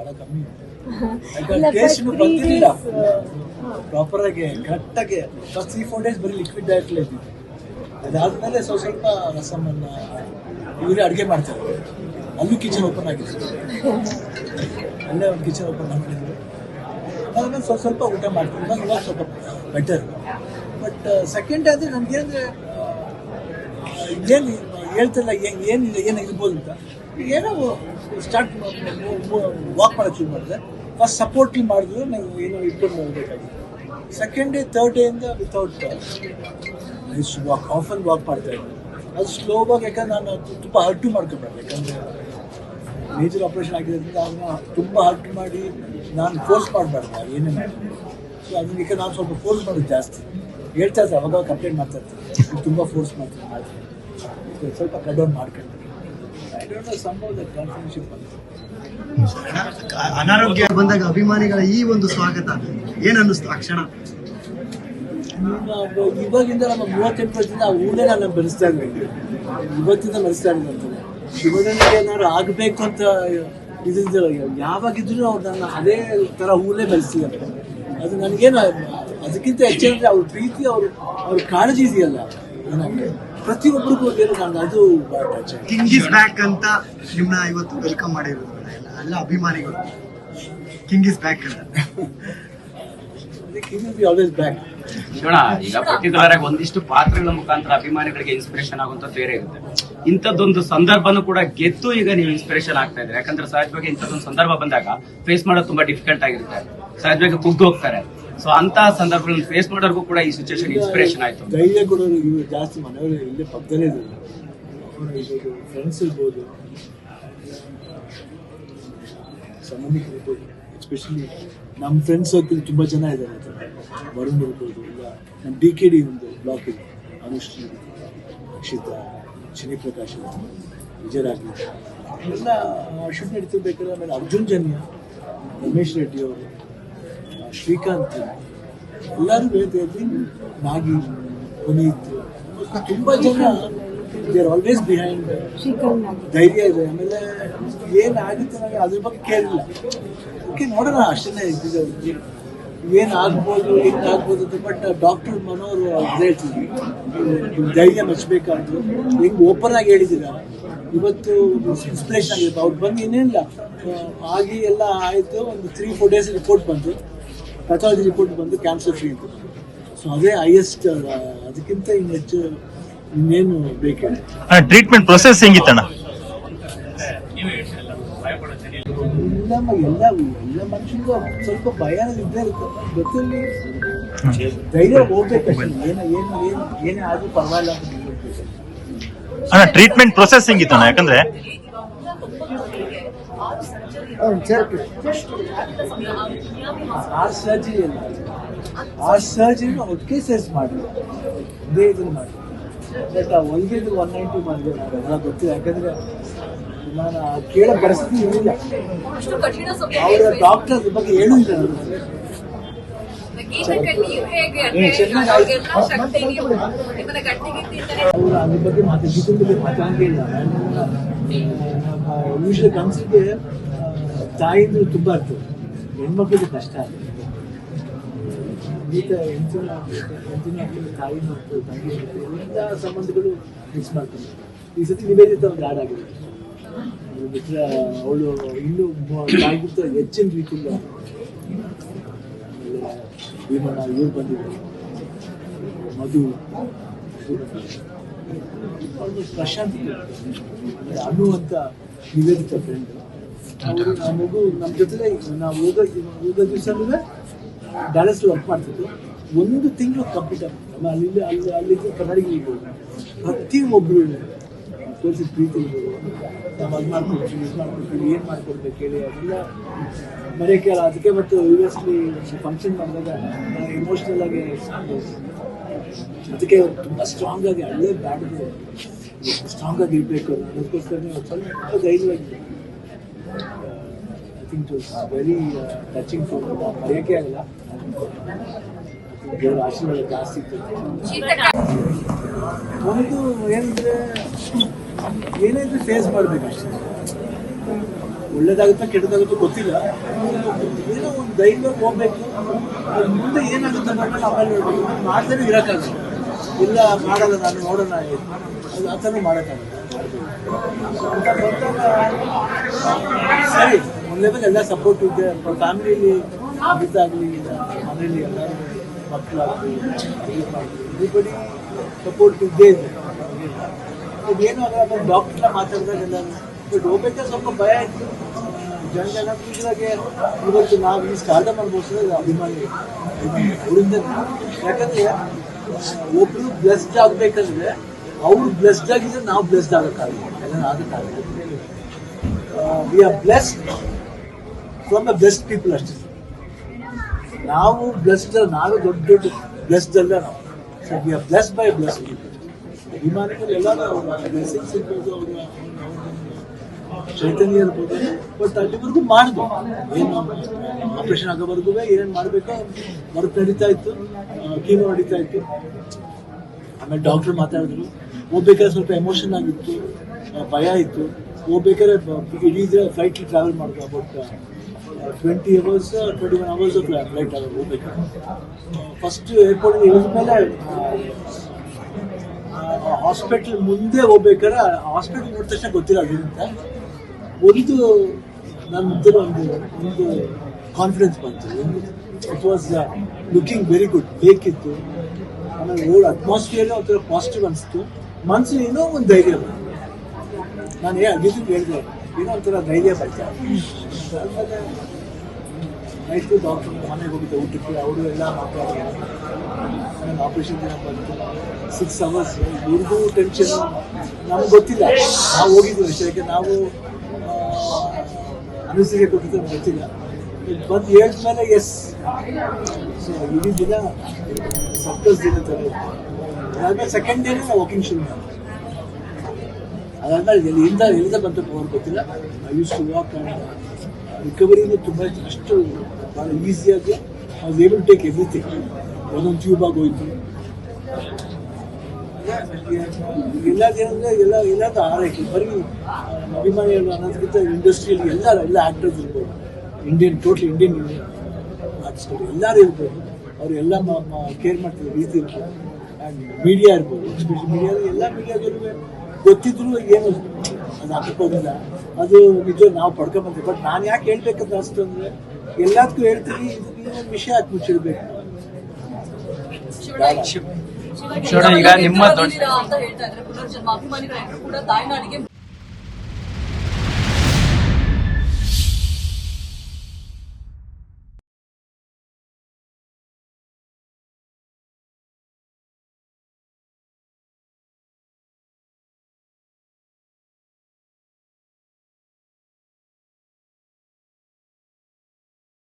ಬಹಳ ಕಮ್ಮಿ. ಬರ್ತಿರ್ಲಿಲ್ಲ ಪ್ರಾಪರ್ ಆಗಿ ಕರೆಕ್ಟ್ ಆಗಿ ಫಸ್ಟ್ ತ್ರೀ ಫೋರ್ ಡೇಸ್ ಬರೀ ಲಿಕ್ವಿಡ್ ಡಯಟ್ ಇದ್ವಿ ಅದಾದ್ಮೇಲೆ ಸ್ವಲ್ಪ ಸ್ವಲ್ಪ ರಸಮನ್ನ ಇವರೇ ಅಡುಗೆ ಮಾಡ್ತಾರೆ. ಅಲ್ಲೂ ಕಿಚನ್ ಓಪನ್ ಆಗಿತ್ತು ಅಲ್ಲೇ ಒಂದು ಕಿಚನ್ ಓಪನ್ ಮಾಡಿದ್ರು ಅದಾದ್ಮೇಲೆ ಸ್ವಲ್ಪ ಸ್ವಲ್ಪ ಊಟ ಮಾಡ್ತೀವಿ ಇವಾಗ ಸ್ವಲ್ಪ ಬೆಟರ್ ಬಟ್ ಸೆಕೆಂಡ್ ಆದರೆ ನಮ್ಗೇನಂದ್ರೆ ಏನು ಹೇಳ್ತಿಲ್ಲ ಏನು ಏನು ಇರ್ಬೋದು ಅಂತ. ಏನೋ ಸ್ಟಾರ್ಟ್ ವಾಕ್ ಮಾಡೋಕೆ ಶುರು ಮಾಡಿದೆ ಫಸ್ಟ್ ಸಪೋರ್ಟ್ಲಿ ಮಾಡಿದ್ರು ನಾವು ಏನೋ ಇಟ್ಕೊಂಡು ಹೋಗ್ಬೇಕಾಗಿತ್ತು. ಸೆಕೆಂಡ್ ಡೇ ತರ್ಡ್ ಇಂದ ವಿತೌಟ್ ವಾಕ್ ಆಫನ್ ವಾಕ್ ಮಾಡ್ತಾ ಇದ್ದೆ. ಅದು ಸ್ಲೋವಾಗಿ ಯಾಕಂದ್ರೆ ನಾನು ತುಂಬ ಹರ್ಟು ಮಾಡ್ಕೊಬಾರ್ದು ಯಾಕಂದರೆ ಮೇಜರ್ ಆಪ್ರೇಷನ್ ಆಗಿರೋದ್ರಿಂದ ಅದನ್ನ ತುಂಬ ಹರ್ಟ್ ಮಾಡಿ ನಾನು ಫೋರ್ಸ್ ಮಾಡಬಾರ್ದು ಏನೇ ಮಾಡಿ ಸೊ ಅದಕ್ಕೆ ನಾನು ಸ್ವಲ್ಪ ಫೋರ್ಸ್ ಮಾಡೋದು ಜಾಸ್ತಿ. ಹೇಳ್ತಾ ಇರ್ತಾರೆ ಅವಾಗ ಕಂಪ್ಲೇಂಟ್ ಮಾಡ್ತಾ ಇರ್ತೀನಿ ತುಂಬ ಫೋರ್ಸ್ ಮಾಡ್ತೀನಿ ಸ್ವಲ್ಪ ಕಟ್ ಡೌನ್ ಮಾಡ್ಕೊಂಡು. ಅನಾರೋಗ್ಯ ಬಂದಾಗ ಅಭಿಮಾನಿಗಳ ಈ ಒಂದು ಸ್ವಾಗತ ಏನ್ ಅನ್ನಿಸ್ತು ಆ ಕ್ಷಣ? ಇವಾಗಿಂದ ನಮ್ಮ ಮೂವತ್ತೆಂಟು ವರ್ಷದಿಂದ ಆ ಊರೇ ನಾನು ಬೆಳೆಸ್ತಾ ಇದ್ದೀನಿ ಇವತ್ತಿಂದ ಬೆಳೆಸ್ತಾ ಇದ್ದೀನಿ ಶಿವನಿಗೆ ಏನಾದ್ರು ಆಗಬೇಕು ಅಂತ ಇದಿದ್ದು ಯಾವಾಗಿದ್ರು ಅವ್ರು ನನ್ನ ಅದೇ ಥರ ಊರೇ ಬೆಳೆಸ್ತಿದ್ದಾರೆ ಅದು ನನಗೇನು ಅದಕ್ಕಿಂತ ಹೆಚ್ಚಿನ ಅವ್ರ ಪ್ರೀತಿ ಅವ್ರ ಅವ್ರ ಕಾಳಜಿ ಇದೆಯಲ್ಲ. ಏನಂದ್ರೆ ಪ್ರತಿಯೊಬ್ಬರಿಗೂ ಏನು ನಾನು ಅದು ಕಿಂಗ್ ಇಸ್ ಬ್ಯಾಕ್ ಅಂತ ನಿಮ್ನ ಇವತ್ತು ವೆಲ್ಕಮ್ ಮಾಡಿರೋದು. ಎಲ್ಲ ಎಲ್ಲ ಅಭಿಮಾನಿಗಳು. ಕಿಂಗ್ ಇಸ್ ಬ್ಯಾಕ್ ಅಂತ. ಬಿ ಆಲ್ವೇಸ್ ಬ್ಯಾಕ್ ಶಿವಣ ಈಗ ಪರ್ಟಿಕ್ಯುಲರ್ ಆಗಿ ಒಂದಿಷ್ಟು ಪಾತ್ರಗಳ ಮುಖಾಂತರ ಅಭಿಮಾನಿಗಳಿಗೆ ಇನ್ಸ್ಪಿರೇಷನ್ ಆಗುವಂತ ಬೇರೆ ಇರುತ್ತೆ. ಇಂಥದ್ದೊಂದು ಸಂದರ್ಭನೂ ಕೂಡ ಗೆದ್ದು ಈಗ ನೀವು ಇನ್ಸ್ಪಿರೇಷನ್ ಆಗ್ತಾ ಇದ್ರೆ. ಯಾಕಂದ್ರೆ ಸಹಜವಾಗಿ ಇಂಥದ್ದೊಂದು ಸಂದರ್ಭ ಬಂದಾಗ ಫೇಸ್ ಮಾಡೋದು ತುಂಬಾ ಡಿಫಿಕಲ್ಟ್ ಆಗಿರುತ್ತೆ. ಸಹಜವಾಗಿ ಕುಗ್ದು ಹೋಗ್ತಾರೆ. ಸೊ ಅಂತ ಸಂದರ್ಭಗಳನ್ನ ಫೇಸ್ ಮಾಡೋರ್ಗೂ ಕೂಡ ಈ ಸಿಚುವೇಶನ್ ಇನ್ಸ್ಪಿರೇಷನ್ ಆಯ್ತು. ಧೈರ್ಯ ಕೂಡ ಜಾಸ್ತಿ ಮನೆಯವರು ಇಲ್ಲೇ ಪಕ್ಕದಲ್ಲೇ ಇದ್ದಾರೆ. ಇರ್ಬೋದು ಫ್ರೆಂಡ್ಸ್ ಇರ್ಬೋದು ಸಂಬಂಧಿಕರು ಇರ್ಬೋದು. ಎಸ್ಪೆಷಲಿ ನಮ್ಮ ಫ್ರೆಂಡ್ಸ್ ಸರ್ಕಲ್ ತುಂಬ ಜನ ಇದ್ದಾರೆ ಆ ಥರ ವರುಣ್ ಇರ್ಬೋದು, ಇಲ್ಲ ನಮ್ಮ ಡಿ ಕೆ ಡಿ ಒಂದು ಬ್ಲಾಕ್ ಇದೆ. ಅನುಷ್ಠಿ ಅಕ್ಷಿತಾ ಶನಿ ಪ್ರಕಾಶ್ ವಿಜಯರಾಜ್ ಎಲ್ಲ ಶೂಟ್ ನಡೀತಿರ್ಬೇಕಾದ್ರೆ ಆಮೇಲೆ ಅರ್ಜುನ್ ಜನ್ಯ, ರಮೇಶ್ ರೆಡ್ಡಿ ಅವರು. ಶ್ರೀಕಾಂತ್ ಎಲ್ಲರೂ ಹೇಳ್ತಾ ನಾಗಿ ಪುನೀತ್. ತುಂಬ ಜನ ದೇ ಆರ್ ಆಲ್ವೇಸ್ ಬಿಹೈಂಡ್ ಧೈರ್ಯ ಇದೆ. ಆಮೇಲೆ ಏನಾಗುತ್ತೆ ನನಗೆ ಅದ್ರ ಬಗ್ಗೆ ಕೇಳಿಲ್ಲ. ಓಕೆ ನೋಡೋಣ ಅಷ್ಟೇ ಇದ್ದಿದ್ದು. ಏನು ಆಗ್ಬೋದು ಹೆಂಗೆ ಆಗ್ಬೋದು ಅಂತ ಬಟ್ ಡಾಕ್ಟರ್ ಮನೋರು ನೀವು ಧೈರ್ಯ ಮೆಚ್ಚಬೇಕಾದ್ರು ಹೆಂಗೆ ಓಪನ್ ಆಗಿ ಹೇಳಿದ್ದೀರಾ? ಇವತ್ತು ಇನ್ಸ್ಪಿರೇಷನ್ ಆಗಿರುತ್ತೆ ಅವ್ರು ಬಂದು ಏನಿಲ್ಲ ಆಗಿ ಎಲ್ಲ ಆಯಿತು. ಒಂದು ತ್ರೀ ಫೋರ್ ಡೇಸ್ ರಿಪೋರ್ಟ್ ಬಂತು. ಪಥಾಲಜಿ ರಿಪೋರ್ಟ್ ಬಂದು ಕ್ಯಾನ್ಸರ್ ಫ್ರೀ ಅಂತ. ಸೊ ಅದೇ ಹೈಯೆಸ್ಟ್ ಅದಕ್ಕಿಂತ ಇನ್ನು ಹೆಚ್ಚು ಇನ್ನೇನು ಬೇಕಿಲ್ಲ ಟ್ರೀಟ್ಮೆಂಟ್ ಪ್ರೊಸೆಸ್ ಹೆಂಗಿತ್ತಣ್ಣ? ಎಲ್ಲ ಎಲ್ಲ ಎಲ್ಲ ಮನುಷ್ಯನಿಗೂ ಸ್ವಲ್ಪ ಭಯ ಇದ್ದೇ ಇರುತ್ತೆ. ಜೊತೆಲಿ ಧೈರ್ಯ ಹೋಗ್ಬೇಕಷ್ಟೇ. ಏನು ಏನು ಏನು ಏನೇ ಆದ್ರೂ ಪರವಾಗಿಲ್ಲ ಅಣ್ಣ ಟ್ರೀಟ್ಮೆಂಟ್ ಪ್ರೊಸೆಸ್ ಹೆಂಗಿತ್ತಣ್ಣ? ಯಾಕಂದ್ರೆ ಆ ಸರ್ಜರಿ ಅಲ್ಲ ಆ ಸರ್ಜರಿ ಒಟ್ಟಿಗೆ ಸೇರಿಸ್ ಮಾಡಿ ಇದೇ ಇದನ್ನು ಮಾಡಿ ಬಟ್ ಆ ಒಳಗಿದ್ದು ಒನ್ ನೈಂಟಿ ಮಾಡಿದೆ ಅದೆಲ್ಲ ಗೊತ್ತಿಲ್ಲ ಯಾಕಂದ್ರೆ ನಾನು ಆ ಕೇಳೋ ಪರಿಸ್ಥಿತಿ ಇರಲಿಲ್ಲ. ಅವರ ಡಾಕ್ಟರ್ ಬಗ್ಗೆ ನನಗೆ. ನೀವು ನಿಮ್ಮನ್ನ ಗಟ್ಟಿಗಿಟ್ಟಿದ್ದಾರೆ ಅವರು ಅದ್ರ ಬಗ್ಗೆ ಮಾತು ಜಿತಿನ್ ಬಗ್ಗೆ ಮಾತಾಡಂಗಿಲ್ಲ ಯೂಶಲಿ ಗಂಡಸಿಗೆ ತಾಯಿದು ತುಂಬ ಇರ್ತದೆ ಹೆಣ್ಮಕ್ಳಿಗೆ ಕಷ್ಟ ಗೀತ ಹೆಂಚಿನ ಹೆಂಚಿನ ತಾಯಿ ಮತ್ತು ತಂಗಿ ಎಲ್ಲ ಸಂಬಂಧಗಳು ಮಿಕ್ಸ್ ಮಾಡ್ತಾರೆ ಈ ಸತಿ ನಿವೇದಿತ ಒಂದು ಹಾಡಾಗಿದೆ ಬಿಟ್ಟರೆ ಅವಳು ಇನ್ನೂ ತಾಯಿಗಿಂತ ಹೆಚ್ಚಿನ ರೀತಿಯಿಂದ ಭೀಮಣ್ಣ, ಇವ್ರು ಬಂದಿದ್ದಾರೆ ಮಧು. ಪ್ರಶಾಂತಿ ಅನ್ನುವಂತ ನಿವೇದಿತ ಫ್ರೆಂಡ್ ಅವರು ಮಗು ನಮ್ಮ ಜೊತೆ ನಾವು ಹೋಗೋ ಹೋಗೋ ದಿವಸನೂ ಡ್ಯಾಲಸ್ ವರ್ಕ್ ಮಾಡ್ತಿದ್ದು ಒಂದು ತಿಂಗಳು ಕಂಪ್ಲೀಟ್ ಆಗ್ತದೆ ಆಮೇಲೆ ಅಲ್ಲಿ ಅಲ್ಲಿ ಕನ್ನಡಿಗೆ ಇರ್ಬೋದು ಪ್ರತಿಯೊಬ್ಬರು ತೋರಿಸಿದ ಪ್ರೀತಿ ನಾವು ಅದು ಮಾಡ್ಕೊಡ್ತೀವಿ, ಇದು ಮಾಡ್ಕೊಡ್ತೀವಿ, ಏನು ಮಾಡ್ಕೊಡ್ಬೇಕು ಹೇಳಿ ಅದೆಲ್ಲ ಮರೆಯೋಕ್ಕೆ ಅದಕ್ಕೆ ಮತ್ತು ಯು ಎಸ್ಲಿ ಫಂಕ್ಷನ್ ಮಾಡಿದಾಗ ನಾನು ಇಮೋಷ್ನಲ್ ಆಗಿ ಅದಕ್ಕೆ ತುಂಬ ಸ್ಟ್ರಾಂಗ್ ಆಗಿ ಹಳ್ಳೆ ಬ್ಯಾಡ್ದು ಸ್ಟ್ರಾಂಗ್ ಆಗಿ ಇರಬೇಕು ಅದಕ್ಕೋಸ್ಕರ ಸ್ವಲ್ಪ ಧೈರ್ಯವಾಗಿ think it was very touching for ಮರೆಯೋಕ್ಕೆ ಆಗಲ್ಲ ದೇವರ ಆಶೀರ್ವಾದ ಜಾಸ್ತಿ ಒಂದು ಏನಂದ್ರೆ ಏನೇ ಫೇಸ್ ಮಾಡಬೇಕು ಅಷ್ಟೇ. ಒಳ್ಳೇದಾಗುತ್ತೋ ಕೆಟ್ಟದಾಗುತ್ತೋ ಗೊತ್ತಿಲ್ಲ. ಏನೋ ಒಂದು ಧೈರ್ಯ ಹೋಗ್ಬೇಕು. ಅದ್ ಮುಂದೆ ಏನಾಗುತ್ತೆ ಅನ್ನೋದನ್ನ ಆಮೇಲೆ ನೋಡ್ಬೇಕು. ಮಾಡ್ತಾನೆ ಇರೋಕ್ಕಾಗಲ್ಲ. ಇಲ್ಲ ಮಾಡಲ್ಲ ನಾನು ನೋಡೋಣ ಅದು ಆ ಥರ ಮಾಡೋಕ್ಕಾಗಲ್ಲ. ಸರಿ. ಒಂದು ಲೆವೆಲ್ ಎಲ್ಲ ಸಪೋರ್ಟ್ ಇದೆ. ಫ್ಯಾಮಿಲಿಲಿ ಇದಾಗಲಿ ಮನೆಯಲ್ಲಿ ಎಲ್ಲರೂ ಮಕ್ಕಳಾಗಲಿ ಎವ್ರಿಬಡಿ ಸಪೋರ್ಟ್ ಇದ್ದೇ ಇದೆ ಇದೇನು ಆಗಲ್ಲ ಡಾಕ್ಟರ್ನ ಮಾತಾಡಿದಾಗ ಎಲ್ಲ ಬಟ್ ಹೋಗ್ಬೇಕಾದ್ರೆ ಸ್ವಲ್ಪ ಭಯ ಇತ್ತು. ಜನ ಜನಕ್ಕೆ ಇವತ್ತು ನಾವು ಈ ಸ್ಟಾರ್ಟ್ ಅನ್ಭವಿಸಿದ್ರೆ ಅಭಿಮಾನಿ. ಅವರಿಂದ ಯಾಕಂದ್ರೆ ಒಬ್ರು ಬ್ಲೆಸ್ಡ್ ಆಗ್ಬೇಕಂದ್ರೆ ಅವ್ರು ಬ್ಲೆಸ್ಡ್ ಆಗಿದ್ರೆ ನಾವು ಬ್ಲೆಸ್ಡ್ ಆಗಕ್ಕಾಗಲ್ಲ ಎಲ್ಲ ಆಗಕ್ಕಾಗಲ್ಲ. We are blessed from the best people ಅಷ್ಟೇ. ನಾವು ಬ್ಲೆಸ್ಡ್ ನಾವು ದೊಡ್ಡ ದೊಡ್ಡ ಬ್ಲೆಸ್ಡ್ ಅಲ್ಲ ನಾವು. So we are blessed by bless Chaitanya ಇರ್ಬೋದು. ಬಟ್ ಅಲ್ಲಿವರೆಗೂ ಮಾಡಿದ್ವು ಏನು ಆಪರೇಷನ್ ಆಗೋವರೆಗೂ ಏನೇನು ಮಾಡಬೇಕೋ ವರ್ಕ್ ನಡೀತಾ ಇತ್ತು. ಕೀಮೋ ನಡೀತಾ ಇತ್ತು. ಆಮೇಲೆ ಡಾಕ್ಟರ್ ಮಾತಾಡಿದ್ರು. ಹೋಗ್ಬೇಕಾದ್ರೆ ಸ್ವಲ್ಪ ಎಮೋಷನ್ ಆಗಿತ್ತು ಭಯ ಇತ್ತು. ಹೋಗ್ಬೇಕಾದ್ರೆ ಬ- ಇಡೀ ಫ್ಲೈಟ್ ಟ್ರಾವೆಲ್ ಮಾಡ್ತಾರೆ about twenty hours twenty one hours flight ಹೋಗ್ಬೇಕಾದ್ರೆ ಫಸ್ಟ್ ಏರ್ಪೋರ್ಟ್ ಇಳಿದ ಮೇಲೆ ಹಾಸ್ಪಿಟ್ಲ್ ಮುಂದೆ ಹೋಗ್ಬೇಕಾದ್ರೆ ಹಾಸ್ಪಿಟಲ್ ನೋಡಿದ ತಕ್ಷಣ ಗೊತ್ತಿಲ್ಲ ಅದರಿಂದ ಒಂದು ಮುದ್ದೆ ಒಂದು ಒಂದು ಕಾನ್ಫಿಡೆನ್ಸ್ ಬಂತು. It was looking very good ಬೇಕಿತ್ತು. ಆಮೇಲೆ ಓಲ್ಡ್ ಅಟ್ಮಾಸ್ಫಿಯರ್ ಒಂಥರ ಪಾಸಿಟಿವ್ ಅನಿಸ್ತು. ಮನಸ್ಸು ಏನೋ ಒಂದು ಧೈರ್ಯ ಬಂತು. ನಾನು ಏನು ಹೇಳಿದೆ ಏನೋ ಒಂಥರ ಧೈರ್ಯ ಬರ್ತಾ ಆಮೇಲೆ ನೈಟು ಡಾಕ್ಟರ್ ಮನೆಗೆ ಹೋಗಿದ್ದೆ, ಊಟಕ್ಕೆ. ಅವರು ಎಲ್ಲ ಮಾತಾಡಿದ್ರು. ನನ್ನ ಆಪರೇಷನ್ ದಿನ ಬಂತು ಸಿಕ್ಸ್ ಅವರ್ಸ್ ಇವ್ರಿಗೂ ಟೆನ್ಷನ್ ನಮ್ಗೆ ಗೊತ್ತಿಲ್ಲ. ನಾವು ಹೋಗಿದ್ವಿ ಅಷ್ಟೇ. ಯಾಕೆ ನಾವು ಅನಿಸಿಕೆ ಕೊಟ್ಟಿದ್ದು ನಮ್ಗೆ ಗೊತ್ತಿಲ್ಲ. ಬಂದು ಹೇಳಿದ್ಮೇಲೆ ಎಸ್ ಸೊ ಇಡೀ ದಿನ ಸಪ್ತಸ್ ದಿನ ತಗೋ ಅದಾದ್ಮೇಲೆ ಸೆಕೆಂಡ್ ಡೇನೇ ನಾವು ವಾಕಿಂಗ್ ಶುರು ಮಾಡಿದ್ವಿ. ಅದಾದ್ಮೇಲೆ ಎಲ್ಲಿಂದ ಎಲ್ಲಿಂದ ಬಂತು ಅವ್ರಿಗೆ ಗೊತ್ತಿಲ್ಲ. ಐ ಯೂಸ್ ಟು ವಾಕ್ ರಿಕವರಿನೂ ತುಂಬ ಅಷ್ಟು ಭಾಳ ಈಸಿಯಾಗಿ I was able take everything ಒಂದೊಂದು ಟ್ಯೂಬ್ ಆಗಿ ಹೋಯ್ತು. ಎಲ್ಲ ಎಲ್ಲದ ಆರೈಕೆ ಬರೀ ಅಭಿಮಾನಿಗಳು ಅನ್ನೋದಕ್ಕಿಂತ ಇಂಡಸ್ಟ್ರಿಯಲ್ಲಿ ಎಲ್ಲ ಎಲ್ಲ ಆ್ಯಕ್ಟರ್ಸ್ ಇರ್ಬೋದು. ಇಂಡಿಯನ್ ಟೋಟಲ್ ಇಂಡಿಯನ್ ಆರ್ಟಿಸ್ಟ್ಗಳು ಎಲ್ಲರೂ ಇರ್ಬೋದು. ಅವ್ರು ಎಲ್ಲ ಕೇರ್ ಮಾಡ್ತಿರೋ ರೀತಿ ಇರ್ಬೋದು. ಆ್ಯಂಡ್ ಮೀಡಿಯಾ ಇರ್ಬೋದು. ಎಸ್ಪೆಷಲಿ ಮೀಡಿಯಾ ಎಲ್ಲ ಮೀಡಿಯಾದಲ್ಲೂ ಗೊತ್ತಿದ್ರು ಏನು ಅದು ಹಾಕೋದಿಲ್ಲ ಅದು ನಿಜ ನಾವು ಪಡ್ಕೊಂಬಂತೀವಿ. ಬಟ್ ನಾನು ಯಾಕೆ ಹೇಳ್ಬೇಕಂತ ಅನಿಸ್ತು ಅಂದರೆ ಎಲ್ಲದಕ್ಕೂ ಹೇಳ್ತೀವಿ ಇದೊಂದು ವಿಷಯ ಹಾಕಿ ಮುಚ್ಚಿಡ್ಬೇಕು. ಶಿವಣ್ಣ, ಈಗ ನಿಮ್ಮ ದೊಡ್ಡ ಅಂತ ಹೇಳ್ತಾ ಇದ್ರೆ ಪುನರ್ಜನ್ಮ ಅಭಿಮಾನಿಗಳೆಲ್ಲರೂ ಕೂಡ ತಾಯ್ನಾಡಿಗೆ